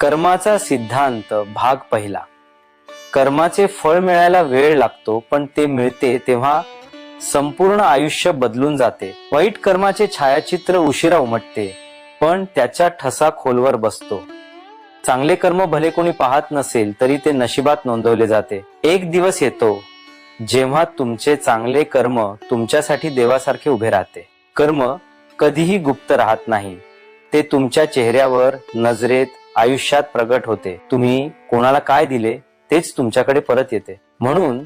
कर्माचा सिद्धांत भाग पहिला. कर्माचे फळ मिळायला वेळ लागतो पण ते मिळते तेव्हा संपूर्ण आयुष्य बदलून जाते. वाईट कर्माचे छायाचित्र उशिरा उमटते पण त्याचा ठसा खोलवर बसतो. चांगले कर्म भले कोणी पाहत नसेल तरी ते नशिबात नोंदवले जाते. एक दिवस येतो जेव्हा तुमचे चांगले कर्म तुमच्यासाठी देवासारखे उभे राहते. कर्म कधीही गुप्त राहत नाही. ते तुमच्या चेहऱ्यावर नजरेत आयुष्यात प्रगट होते. तुम्ही कोणाला काय दिले तेच तुमच्याकडे परत येते. म्हणून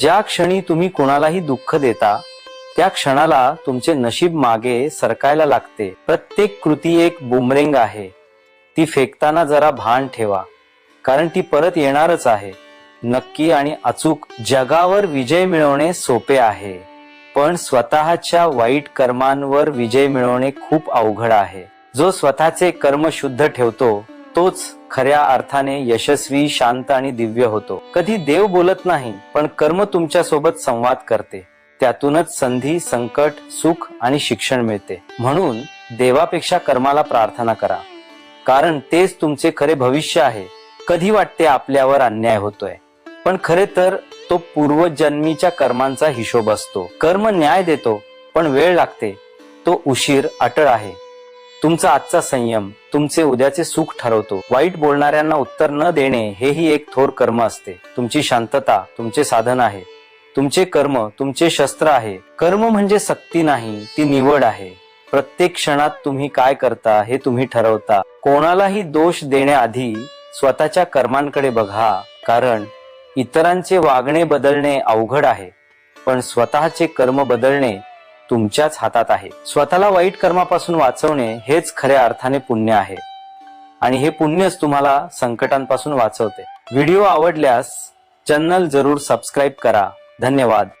ज्या क्षणी तुम्ही कोणालाही दुःख देता त्या क्षणाला तुमचे नशीब मागे सरकायला लागते. प्रत्येक कृती एक बुमरेंग आहे. ती फेकताना जरा भान ठेवा कारण ती परत येणारच आहे. नक्की आणि अचूक जगावर विजय मिळवणे सोपे आहे. पण स्वतःच्या वाईट कर्मांवर विजय मिळवणे खूप अवघड आहे. जो स्वतःचे कर्म शुद्ध ठेवतो तोच खऱ्या अर्थाने यशस्वी शांत आणि दिव्य होतो. कधी देव बोलत नाही पण कर्म तुमच्यासोबत संवाद करते. त्यातूनच संधी संकट सुख आणि शिक्षण मिळते. म्हणून देवापेक्षा कर्माला प्रार्थना करा. कारण तेच तुमचे खरे भविष्य आहे. कधी वाटते आपल्यावर अन्याय होतोय? पण खरे तर तो पूर्वजन्मीच्या कर्मांचा हिशोब असतो. कर्म न्याय देतो पण वेळ लागते. तो उशीर अटळ आहे. तुमचा आजचा संयम तुमचे उद्याचे सुख ठरवतो. वाईट बोलणाऱ्यांना उत्तर न देणे हेही एक थोर कर्म असते. तुमची शांतता तुमचे साधन आहे. तुमचे कर्म तुमचे शस्त्र आहे. कर्म म्हणजे सक्ती नाही ती निवड आहे. प्रत्येक क्षणात तुम्ही काय करता हे तुम्ही ठरवता. कोणालाही दोष देण्याआधी स्वतःच्या कर्मांकडे बघा कारण इतरांचे वागणे बदलणे अवघड आहे. पण स्वतःचे कर्म बदलणे तुमच्याच हातात आहे. स्वतःला वाईट कर्मापासून वाचवणे हेच खऱ्या अर्थाने पुण्य आहे. आणि हे पुण्यच तुम्हाला संकटांपासून वाचवते. व्हिडिओ आवडल्यास चॅनल जरूर सबस्क्राईब करा. धन्यवाद.